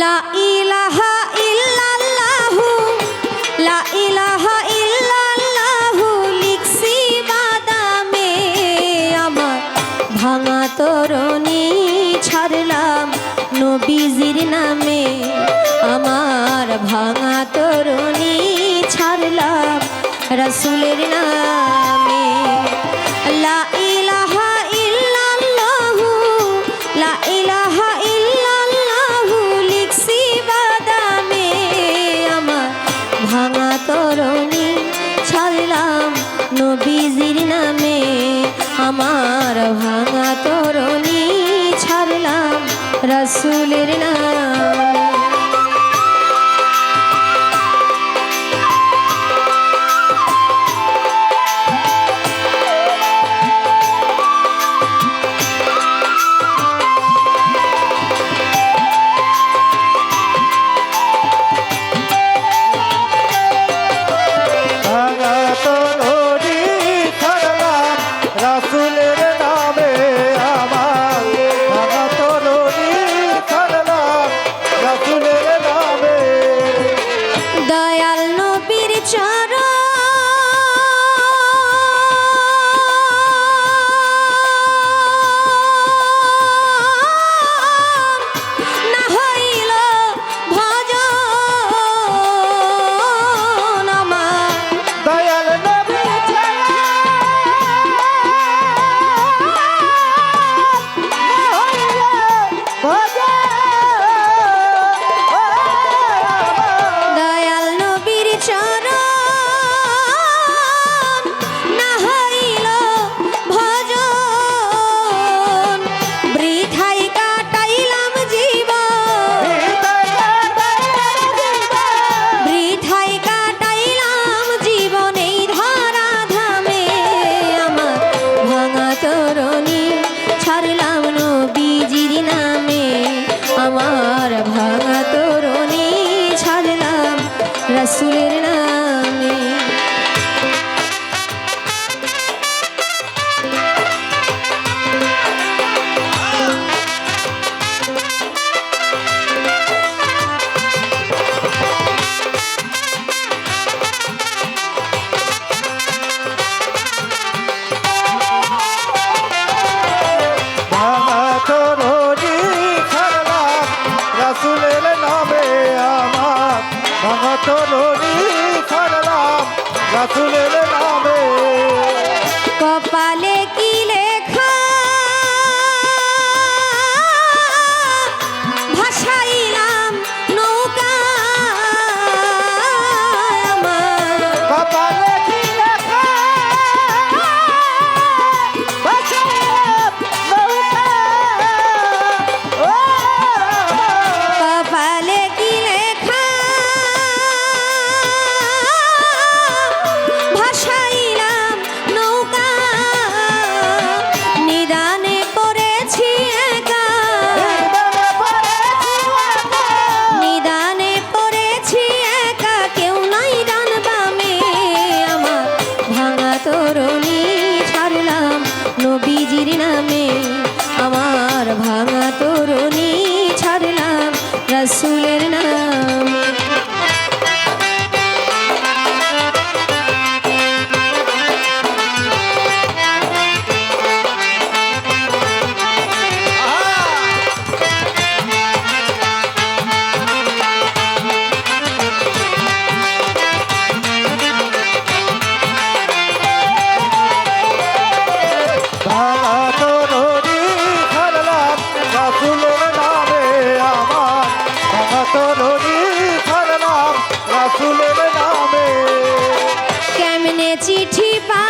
লা ইলাহা ইল্লাল্লাহু, লা ইলাহা ইল্লাল্লাহু লিখছি বাদামে আমার ভাঙা তরুণী ছাড়লাম নবীজির নামে, আমার ভাঙা তরণী ছাড়লাম রসুলের নাম। রসুলের নাম। ভাঙা তরুণী ছাড়লাম রাসুলের নামে চিঠি পা